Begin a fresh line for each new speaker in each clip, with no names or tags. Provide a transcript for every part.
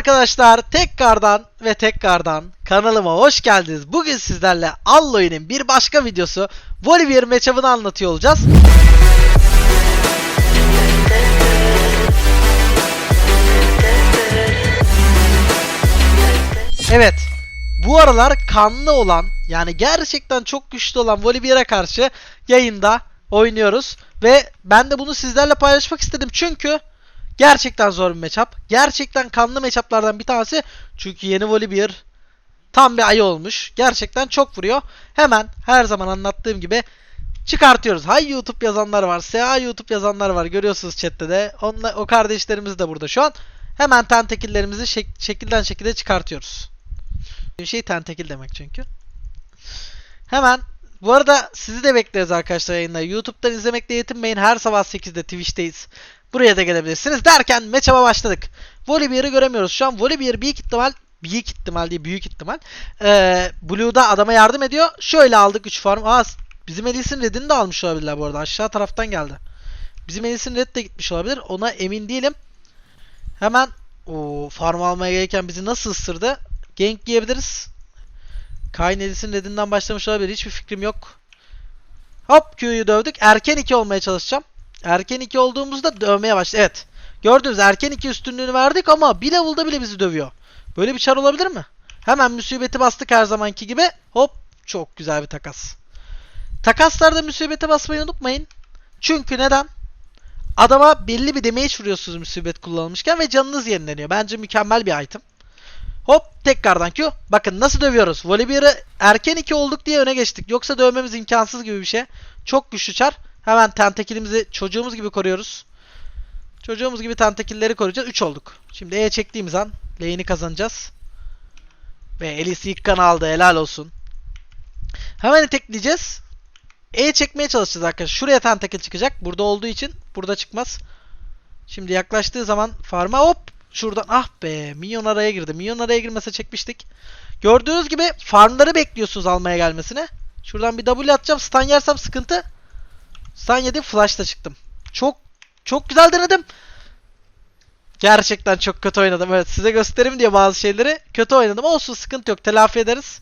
arkadaşlar tekrardan ve tekrardan kanalıma hoş geldiniz. Bugün sizlerle Alloy'un bir başka videosu Volibear matchup'ını anlatıyor olacağız. Evet. Bu aralar kanlı olan yani gerçekten çok güçlü olan Volibear'a karşı yayında oynuyoruz. Ve ben de bunu sizlerle paylaşmak istedim. Çünkü gerçekten zor bir matchup. Gerçekten kanlı matchuplardan bir tanesi. Çünkü yeni Volibear tam bir ayı olmuş. Gerçekten çok vuruyor. Hemen her zaman anlattığım gibi çıkartıyoruz. Hay YouTube yazanlar var. SA YouTube yazanlar var. Görüyorsunuz chatte de. Onla, o kardeşlerimiz de burada şu an. Hemen tentekillerimizi şek- şekilden şekilde çıkartıyoruz. Bir şey tentekil demek çünkü. Hemen bu arada sizi de bekleriz arkadaşlar yayında. YouTube'dan izlemekle yetinmeyin. Her sabah 8'de Twitch'teyiz. Buraya da gelebilirsiniz. Derken matchup'a başladık. Volibear'ı göremiyoruz. Şu an Volibear büyük ihtimal büyük ihtimal değil büyük ihtimal. Ee, Blue'da adama yardım ediyor. Şöyle aldık 3 farm. Aa, bizim Elis'in redini de almış olabilirler bu arada. Aşağı taraftan geldi. Bizim Elis'in red de gitmiş olabilir. Ona emin değilim. Hemen o farm almaya gelirken bizi nasıl ısırdı? Gank yiyebiliriz. Kayn Elis'in redinden başlamış olabilir. Hiçbir fikrim yok. Hop Q'yu dövdük. Erken 2 olmaya çalışacağım. Erken 2 olduğumuzda dövmeye başladı. Evet. Gördünüz erken 2 üstünlüğünü verdik ama bir level'da bile bizi dövüyor. Böyle bir çar olabilir mi? Hemen musibeti bastık her zamanki gibi. Hop çok güzel bir takas. Takaslarda musibete basmayı unutmayın. Çünkü neden? Adama belli bir damage vuruyorsunuz musibet kullanılmışken ve canınız yenileniyor. Bence mükemmel bir item. Hop tekrardan Q. Bakın nasıl dövüyoruz. Volibear'ı erken 2 olduk diye öne geçtik. Yoksa dövmemiz imkansız gibi bir şey. Çok güçlü çar. Hemen tentekilimizi çocuğumuz gibi koruyoruz. Çocuğumuz gibi tentekilleri koruyacağız. 3 olduk. Şimdi E çektiğimiz an lane'i kazanacağız. Ve Elis ilk kan aldı. Helal olsun. Hemen tekleyeceğiz. E çekmeye çalışacağız arkadaşlar. Şuraya tentekil çıkacak. Burada olduğu için burada çıkmaz. Şimdi yaklaştığı zaman farma hop şuradan ah be minyon araya girdi. Minyon araya girmese çekmiştik. Gördüğünüz gibi farmları bekliyorsunuz almaya gelmesine. Şuradan bir W atacağım. Stun yersem sıkıntı. Stun yedim. Flash'ta çıktım. Çok çok güzel denedim. Gerçekten çok kötü oynadım. Evet size göstereyim diye bazı şeyleri kötü oynadım. Olsun sıkıntı yok. Telafi ederiz.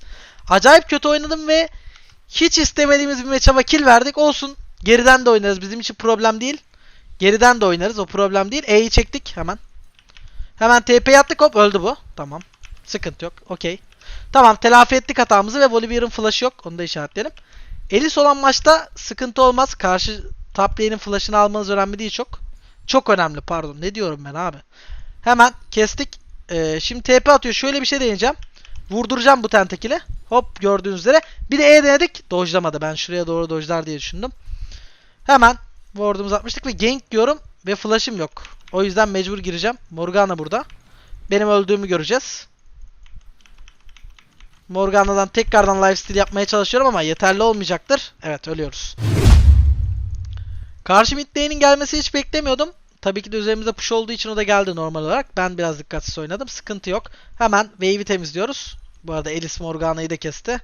Acayip kötü oynadım ve hiç istemediğimiz bir match'a kill verdik. Olsun. Geriden de oynarız. Bizim için problem değil. Geriden de oynarız. O problem değil. E'yi çektik hemen. Hemen TP'yi attık hop öldü bu. Tamam. Sıkıntı yok. Okey. Tamam telafi ettik hatamızı ve Volibear'ın flash'ı yok. Onu da işaretleyelim. Elis olan maçta sıkıntı olmaz. Karşı top lane'in flash'ını almanız önemli değil çok. Çok önemli pardon. Ne diyorum ben abi. Hemen kestik. Ee, şimdi TP atıyor. Şöyle bir şey deneyeceğim. Vurduracağım bu tentekili. Hop gördüğünüz üzere. Bir de E denedik. Dojlamadı. Ben şuraya doğru dojlar diye düşündüm. Hemen ward'umuzu atmıştık ve gank diyorum. Ve flash'ım yok. O yüzden mecbur gireceğim. Morgana burada. Benim öldüğümü göreceğiz. Morgana'dan tekrardan lifesteal yapmaya çalışıyorum ama yeterli olmayacaktır. Evet ölüyoruz. Karşı mid lane'in gelmesi hiç beklemiyordum. Tabii ki de üzerimizde push olduğu için o da geldi normal olarak. Ben biraz dikkatsiz oynadım. Sıkıntı yok. Hemen wave'i temizliyoruz. Bu arada Elis Morgana'yı da kesti.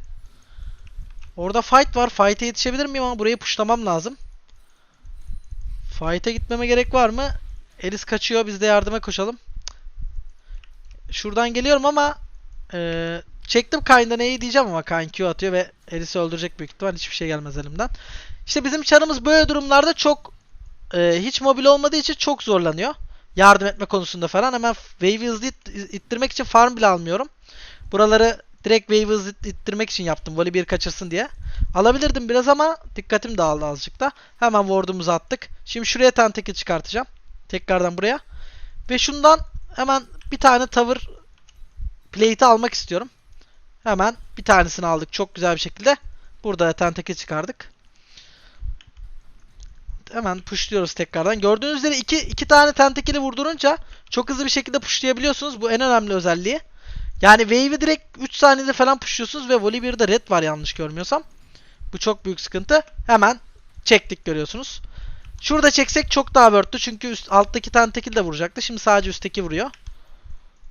Orada fight var. Fight'e yetişebilir miyim ama burayı pushlamam lazım. Fight'e gitmeme gerek var mı? Elis kaçıyor. Biz de yardıma koşalım. Şuradan geliyorum ama ee, çektim Kayn'dan E'yi diyeceğim ama Kayn Q atıyor ve Elis'i öldürecek büyük ihtimal. Hiçbir şey gelmez elimden. İşte bizim çarımız böyle durumlarda çok e, hiç mobil olmadığı için çok zorlanıyor. Yardım etme konusunda falan. Hemen wave'i hızlı it- ittirmek için farm bile almıyorum. Buraları direkt wave'i hızlı it- ittirmek için yaptım. Voli bir kaçırsın diye. Alabilirdim biraz ama dikkatim dağıldı azıcık da. Hemen ward'umuzu attık. Şimdi şuraya tentacle çıkartacağım. Tekrardan buraya. Ve şundan hemen bir tane tavır plate'i almak istiyorum. Hemen bir tanesini aldık çok güzel bir şekilde. Burada tentacle çıkardık. Hemen pushluyoruz tekrardan. Gördüğünüz üzere iki, iki tane tentakeli vurdurunca çok hızlı bir şekilde pushlayabiliyorsunuz. Bu en önemli özelliği. Yani wave'i direkt 3 saniyede falan pushluyorsunuz ve volley 1'de red var yanlış görmüyorsam. Bu çok büyük sıkıntı. Hemen çektik görüyorsunuz. Şurada çeksek çok daha worth'tü çünkü üst, alttaki tentakil de vuracaktı. Şimdi sadece üstteki vuruyor.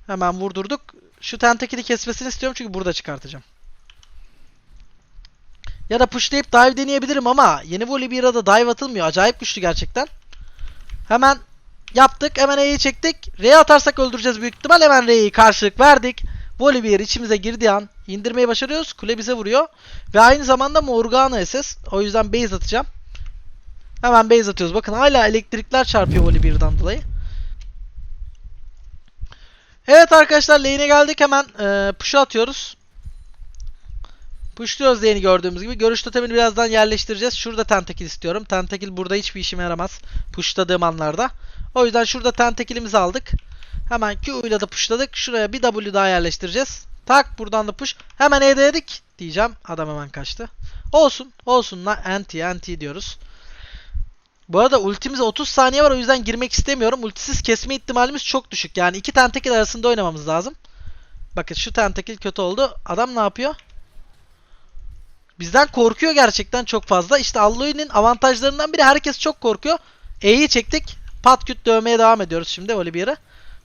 Hemen vurdurduk. Şu tentakili kesmesini istiyorum çünkü burada çıkartacağım. Ya da pushlayıp dive deneyebilirim ama yeni Volibear'a da dive atılmıyor. Acayip güçlü gerçekten. Hemen yaptık. Hemen E'yi çektik. R'yi atarsak öldüreceğiz büyük ihtimal. Hemen R'yi karşılık verdik. Volibear içimize girdiği an indirmeyi başarıyoruz. Kule bize vuruyor. Ve aynı zamanda Morgana SS. O yüzden base atacağım. Hemen base atıyoruz. Bakın hala elektrikler çarpıyor Volibear'dan dolayı. Evet arkadaşlar lane'e geldik. Hemen e, push'u atıyoruz. Pushluyoruz lane'i gördüğümüz gibi. Görüş totemini birazdan yerleştireceğiz. Şurada tentakil istiyorum. Tentakil burada hiçbir işime yaramaz. Pushladığım anlarda. O yüzden şurada tentakilimizi aldık. Hemen Q ile de pushladık. Şuraya bir W daha yerleştireceğiz. Tak buradan da push. Hemen E'de yedik diyeceğim. Adam hemen kaçtı. Olsun. Olsun la anti anti diyoruz. Bu arada ultimize 30 saniye var o yüzden girmek istemiyorum. Ultisiz kesme ihtimalimiz çok düşük. Yani iki tentakil arasında oynamamız lazım. Bakın şu tentakil kötü oldu. Adam ne yapıyor? Bizden korkuyor gerçekten çok fazla. İşte Alloy'un avantajlarından biri herkes çok korkuyor. E'yi çektik. Pat küt dövmeye devam ediyoruz şimdi Oliveir'ı.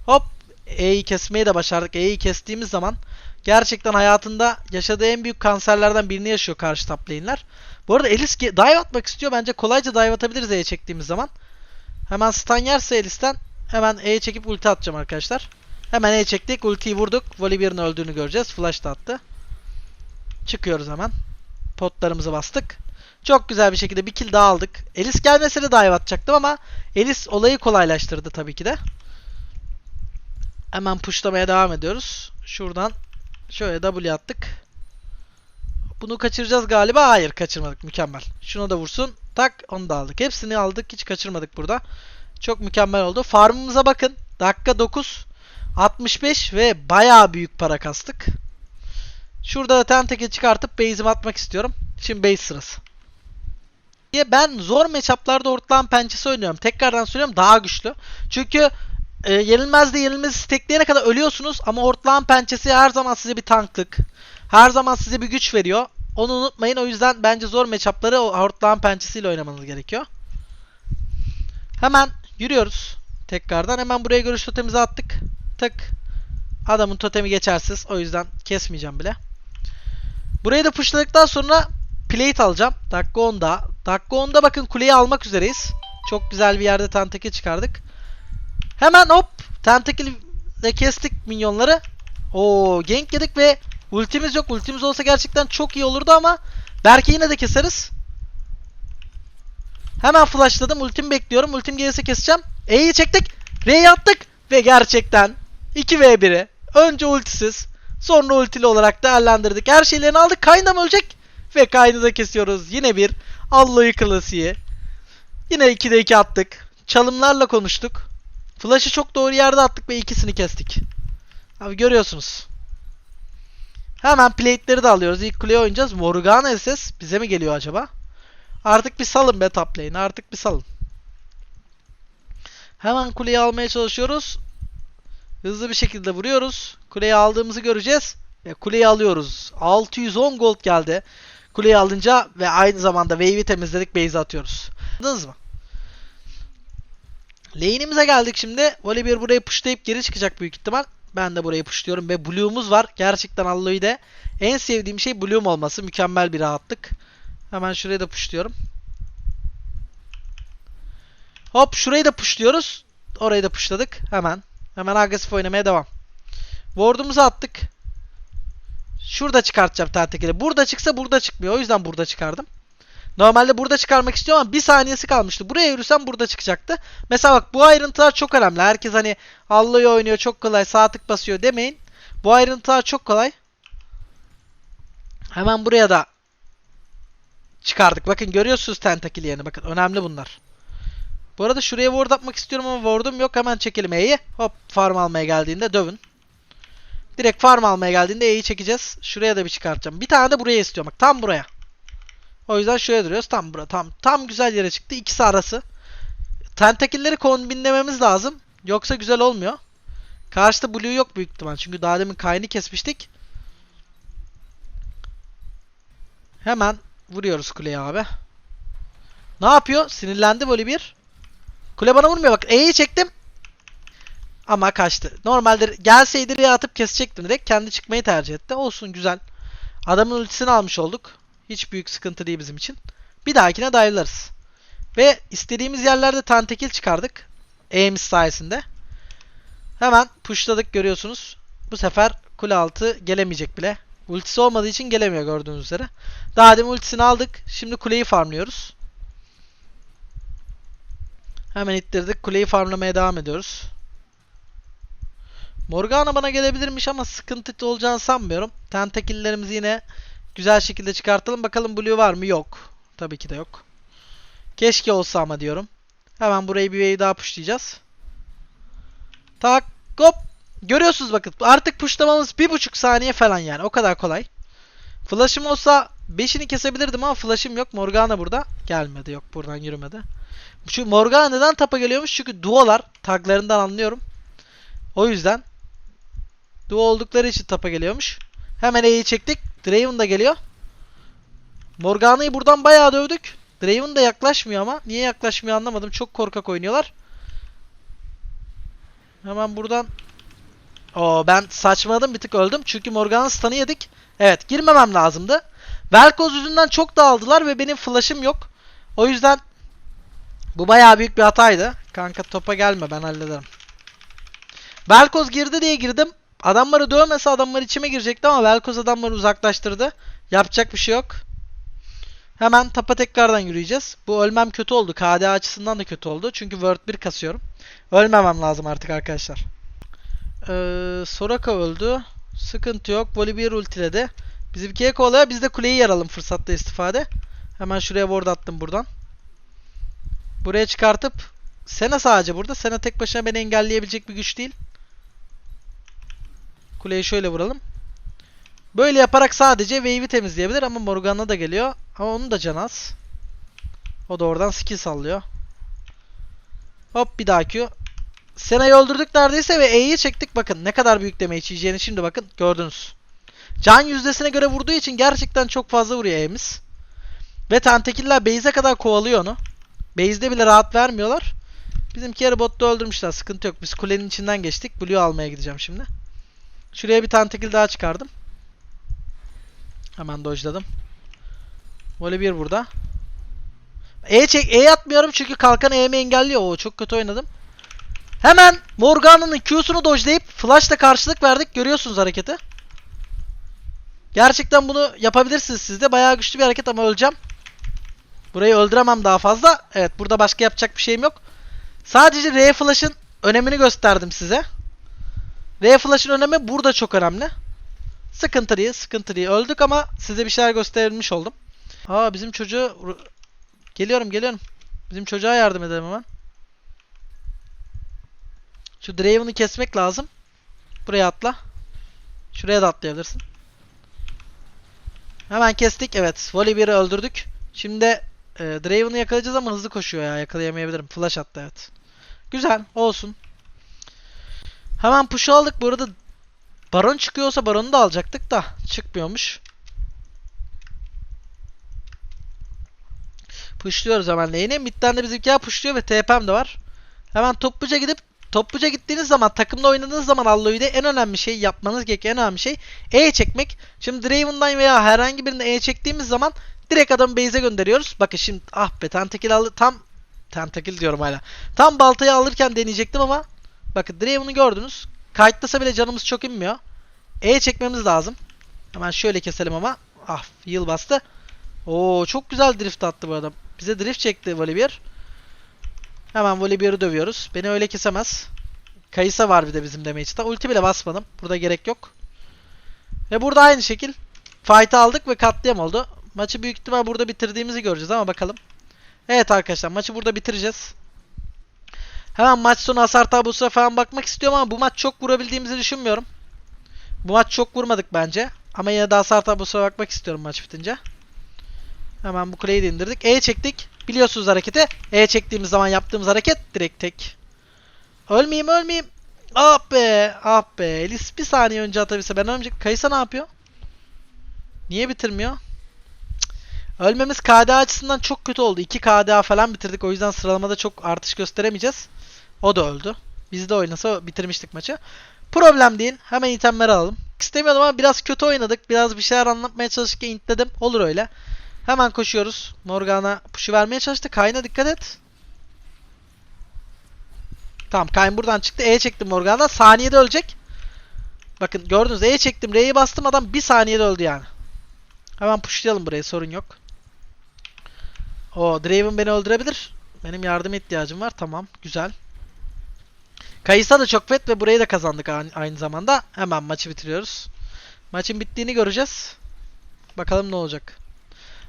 Hop E'yi kesmeyi de başardık. E'yi kestiğimiz zaman gerçekten hayatında yaşadığı en büyük kanserlerden birini yaşıyor karşı top. Bu arada Elis dive atmak istiyor. Bence kolayca dive atabiliriz E'ye çektiğimiz zaman. Hemen stun yerse Elis'ten hemen E'ye çekip ulti atacağım arkadaşlar. Hemen E'ye çektik. Ultiyi vurduk. Volibear'ın öldüğünü göreceğiz. Flash da attı. Çıkıyoruz hemen. Potlarımızı bastık. Çok güzel bir şekilde bir kill daha aldık. Elis gelmese de dive atacaktım ama Elis olayı kolaylaştırdı tabii ki de. Hemen pushlamaya devam ediyoruz. Şuradan şöyle W attık. Bunu kaçıracağız galiba. Hayır kaçırmadık. Mükemmel. Şunu da vursun. Tak onu da aldık. Hepsini aldık. Hiç kaçırmadık burada. Çok mükemmel oldu. Farmımıza bakın. Dakika 9. 65 ve bayağı büyük para kastık. Şurada da tentacle çıkartıp base'imi atmak istiyorum. Şimdi base sırası. Diye ben zor matchup'larda ortalan pençesi oynuyorum. Tekrardan söylüyorum daha güçlü. Çünkü e, yenilmez de yenilmez stekleyene kadar ölüyorsunuz ama ortalan pençesi her zaman size bir tanklık. Her zaman size bir güç veriyor. Onu unutmayın. O yüzden bence zor matchup'ları o hortlağın pençesiyle oynamanız gerekiyor. Hemen yürüyoruz. Tekrardan hemen buraya görüş totemimizi attık. Tık. Adamın totemi geçersiz. O yüzden kesmeyeceğim bile. Burayı da pushladıktan sonra plate alacağım. Dakika 10'da. Dakika 10'da bakın kuleyi almak üzereyiz. Çok güzel bir yerde tentacle çıkardık. Hemen hop tentacle ile kestik minyonları. Oo gank yedik ve ultimiz yok. Ultimiz olsa gerçekten çok iyi olurdu ama belki yine de keseriz. Hemen flashladım. Ultim bekliyorum. Ultim gelirse keseceğim. E'yi çektik. R'yi attık. Ve gerçekten 2v1'i önce ultisiz sonra ultili olarak değerlendirdik. Her şeylerini aldık. Kaynam ölecek. Ve kaydı da kesiyoruz. Yine bir Alloy klasiği. Yine 2'de 2 attık. Çalımlarla konuştuk. Flash'ı çok doğru yerde attık ve ikisini kestik. Abi görüyorsunuz. Hemen plate'leri de alıyoruz. İlk kuleye oynayacağız. Morgana SS bize mi geliyor acaba? Artık bir salın be top lane. Artık bir salın. Hemen kuleyi almaya çalışıyoruz. Hızlı bir şekilde vuruyoruz. Kuleyi aldığımızı göreceğiz. Ve kuleyi alıyoruz. 610 gold geldi. Kuleyi alınca ve aynı zamanda wave'i temizledik. Base atıyoruz. Anladınız mı? Lane'imize geldik şimdi. Volibear burayı pushlayıp geri çıkacak büyük ihtimal. Ben de burayı pushluyorum ve Blue'umuz var. Gerçekten Alloy'de en sevdiğim şey Blue'um olması. Mükemmel bir rahatlık. Hemen şuraya da pushluyorum. Hop şurayı da pushluyoruz. Orayı da pushladık. Hemen. Hemen agresif oynamaya devam. Ward'umuzu attık. Şurada çıkartacağım tentekeli. Burada çıksa burada çıkmıyor. O yüzden burada çıkardım. Normalde burada çıkarmak istiyorum ama bir saniyesi kalmıştı. Buraya yürüsem burada çıkacaktı. Mesela bak bu ayrıntılar çok önemli. Herkes hani Alloy oynuyor çok kolay sağ tık basıyor demeyin. Bu ayrıntılar çok kolay. Hemen buraya da çıkardık. Bakın görüyorsunuz tentakil yerini. Bakın önemli bunlar. Bu arada şuraya ward atmak istiyorum ama ward'um yok. Hemen çekelim E'yi. Hop farm almaya geldiğinde dövün. Direkt farm almaya geldiğinde E'yi çekeceğiz. Şuraya da bir çıkartacağım. Bir tane de buraya istiyorum. Bak tam buraya. O yüzden şuraya duruyoruz. Tam bura. Tam tam güzel yere çıktı. İkisi arası. Tentakilleri kombinlememiz lazım. Yoksa güzel olmuyor. Karşıda blue yok büyük ihtimal. Çünkü daha demin kaynı kesmiştik. Hemen vuruyoruz kuleye abi. Ne yapıyor? Sinirlendi böyle bir. Kule bana vurmuyor. Bak E'yi çektim. Ama kaçtı. Normalde gelseydi R'ye atıp kesecektim direkt. Kendi çıkmayı tercih etti. Olsun güzel. Adamın ultisini almış olduk. Hiç büyük sıkıntı değil bizim için. Bir dahakine dive'larız. Ve istediğimiz yerlerde tentekil çıkardık. E'miz sayesinde. Hemen pushladık görüyorsunuz. Bu sefer kule altı gelemeyecek bile. Ultisi olmadığı için gelemiyor gördüğünüz üzere. Daha demin ultisini aldık. Şimdi kuleyi farmlıyoruz. Hemen ittirdik. Kuleyi farmlamaya devam ediyoruz. Morgana bana gelebilirmiş ama sıkıntı olacağını sanmıyorum. Tentakillerimizi yine güzel şekilde çıkartalım. Bakalım blue var mı? Yok. Tabii ki de yok. Keşke olsa ama diyorum. Hemen burayı bir wave daha pushlayacağız. Tak hop. Görüyorsunuz bakın. Artık pushlamamız bir buçuk saniye falan yani. O kadar kolay. Flash'ım olsa 5'ini kesebilirdim ama flash'ım yok. Morgana burada. Gelmedi. Yok buradan yürümedi. Şu Morgana neden tapa geliyormuş? Çünkü duolar. Taglarından anlıyorum. O yüzden duo oldukları için tapa geliyormuş. Hemen E'yi çektik. Draven da geliyor. Morgana'yı buradan bayağı dövdük. Draven da yaklaşmıyor ama. Niye yaklaşmıyor anlamadım. Çok korkak oynuyorlar. Hemen buradan Oo ben saçmaladım bir tık öldüm. Çünkü Morgana'nın stun'ı yedik. Evet girmemem lazımdı. Velkoz yüzünden çok dağıldılar ve benim flash'ım yok. O yüzden bu bayağı büyük bir hataydı. Kanka topa gelme ben hallederim. Velkoz girdi diye girdim. Adamları dövmese adamlar içime girecekti ama Velkoz adamları uzaklaştırdı. Yapacak bir şey yok. Hemen tapa tekrardan yürüyeceğiz. Bu ölmem kötü oldu. KD açısından da kötü oldu. Çünkü Word 1 kasıyorum. Ölmemem lazım artık arkadaşlar. Ee, Soraka öldü. Sıkıntı yok. Volibear ultiledi. Bizimkiye kovalıyor. Biz de kuleyi yaralım fırsatta istifade. Hemen şuraya ward attım buradan. Buraya çıkartıp Sena sadece burada. Sena tek başına beni engelleyebilecek bir güç değil. Kuleyi şöyle vuralım. Böyle yaparak sadece wave'i temizleyebilir ama Morgana da geliyor. Ama onun da canı az. O da oradan skill sallıyor. Hop bir daha Q. Sena'yı öldürdük neredeyse ve E'yi çektik. Bakın ne kadar büyük damage yiyeceğini şimdi bakın gördünüz. Can yüzdesine göre vurduğu için gerçekten çok fazla vuruyor E'miz. Ve Tentakiller base'e kadar kovalıyor onu. Base'de bile rahat vermiyorlar. Bizimki botta öldürmüşler. Sıkıntı yok. Biz kulenin içinden geçtik. Blue almaya gideceğim şimdi. Şuraya bir tentakil daha çıkardım. Hemen dojladım. Voli bir burada. E çek E atmıyorum çünkü kalkan E'mi engelliyor. Oo çok kötü oynadım. Hemen Morgana'nın Q'sunu dojlayıp flash'la karşılık verdik. Görüyorsunuz hareketi. Gerçekten bunu yapabilirsiniz siz de. Bayağı güçlü bir hareket ama öleceğim. Burayı öldüremem daha fazla. Evet burada başka yapacak bir şeyim yok. Sadece R flash'ın önemini gösterdim size. R flash'ın önemi burada çok önemli. Sıkıntı değil, sıkıntı değil. Öldük ama size bir şeyler gösterilmiş oldum. Aa bizim çocuğu... Geliyorum, geliyorum. Bizim çocuğa yardım edelim hemen. Şu Draven'ı kesmek lazım. Buraya atla. Şuraya da atlayabilirsin. Hemen kestik. Evet. Volibear'ı öldürdük. Şimdi e, Draven'ı yakalayacağız ama hızlı koşuyor ya. Yakalayamayabilirim. Flash attı evet. Güzel. Olsun. Hemen push'u aldık. Bu arada Baron çıkıyorsa Baron'u da alacaktık da. Çıkmıyormuş. Pushluyoruz hemen lane'i. Mid'den de bizimkiler pushluyor ve TP'm de var. Hemen topluca gidip topluca gittiğiniz zaman takımda oynadığınız zaman Alloy'da en önemli şey yapmanız gereken en önemli şey E çekmek. Şimdi Draven'dan veya herhangi birine E çektiğimiz zaman direkt adamı base'e gönderiyoruz. Bakın şimdi ah be tentakil aldı tam tentakil diyorum hala. Tam baltayı alırken deneyecektim ama bakın Draven'ı gördünüz. Kayıtlasa bile canımız çok inmiyor. E çekmemiz lazım. Hemen şöyle keselim ama. Ah yıl bastı. Oo çok güzel drift attı bu adam. Bize drift çekti Volibear. Hemen Volibear'ı dövüyoruz. Beni öyle kesemez. Kayısa var bir de bizim damage'da. Ulti bile basmadım. Burada gerek yok. Ve burada aynı şekil fight'ı aldık ve katliam oldu. Maçı büyük ihtimal burada bitirdiğimizi göreceğiz ama bakalım. Evet arkadaşlar maçı burada bitireceğiz. Hemen maç sonu hasar tablosuna falan bakmak istiyorum ama bu maç çok vurabildiğimizi düşünmüyorum. Bu maç çok vurmadık bence. Ama yine de hasar tablosuna bakmak istiyorum maç bitince. Hemen bu kuleyi de indirdik. E çektik. Biliyorsunuz hareketi. E çektiğimiz zaman yaptığımız hareket direkt tek. Ölmeyeyim ölmeyeyim. Ah be ah be. Elis bir saniye önce atabilse ben ölmeyecek. Kayısa ne yapıyor? Niye bitirmiyor? Cık. Ölmemiz KDA açısından çok kötü oldu. 2 KDA falan bitirdik. O yüzden sıralamada çok artış gösteremeyeceğiz. O da öldü. Biz de oynasa bitirmiştik maçı. Problem değil. Hemen itemleri alalım. İstemiyordum ama biraz kötü oynadık. Biraz bir şeyler anlatmaya çalışırken intledim. Olur öyle. Hemen koşuyoruz. Morgana push'u vermeye çalıştı. Kayna dikkat et. Tamam Kayn buradan çıktı. E çektim Morgan'dan. Saniyede ölecek. Bakın gördünüz E çektim. R'yi bastım adam bir saniyede öldü yani. Hemen pushlayalım burayı sorun yok. O Draven beni öldürebilir. Benim yardıma ihtiyacım var. Tamam güzel. Kayısa da çok fet ve burayı da kazandık aynı, zamanda. Hemen maçı bitiriyoruz. Maçın bittiğini göreceğiz. Bakalım ne olacak.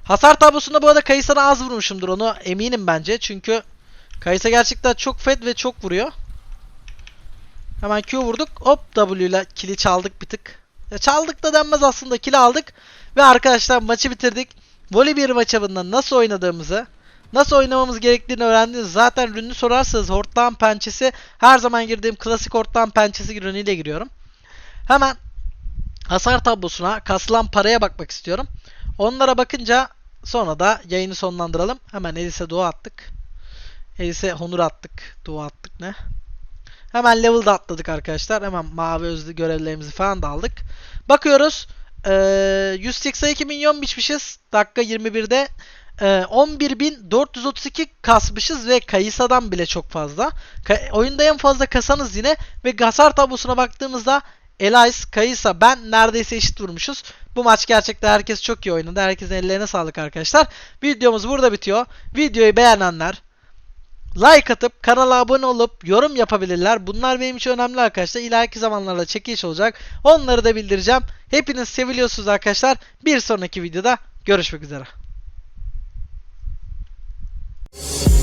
Hasar tablosunda bu arada Kayısa'na az vurmuşumdur onu eminim bence. Çünkü Kayısa gerçekten çok fed ve çok vuruyor. Hemen Q vurduk. Hop W ile kili çaldık bir tık. Ya çaldık da denmez aslında kili aldık. Ve arkadaşlar maçı bitirdik. Voli bir maçabında nasıl oynadığımızı, nasıl oynamamız gerektiğini öğrendiniz. Zaten ürünü sorarsanız hortlağın pençesi her zaman girdiğim klasik hortlağın pençesi ürünüyle giriyorum. Hemen hasar tablosuna kasılan paraya bakmak istiyorum. Onlara bakınca sonra da yayını sonlandıralım. Hemen Elis'e dua attık. Elis'e honor attık. Dua attık ne? Hemen level'da atladık arkadaşlar. Hemen mavi özlü görevlerimizi falan da aldık. Bakıyoruz. Ee, 182 milyon biçmişiz. Dakika 21'de. Ee, 11.432 kasmışız ve Kayısa'dan bile çok fazla. Ka- oyunda en fazla kasanız yine ve hasar tablosuna baktığımızda Elias, Kayısa, ben neredeyse eşit vurmuşuz. Bu maç gerçekten herkes çok iyi oynadı. Herkesin ellerine sağlık arkadaşlar. Videomuz burada bitiyor. Videoyu beğenenler like atıp kanala abone olup yorum yapabilirler. Bunlar benim için önemli arkadaşlar. İleriki zamanlarda çekiliş olacak. Onları da bildireceğim. Hepiniz seviliyorsunuz arkadaşlar. Bir sonraki videoda görüşmek üzere. Thank you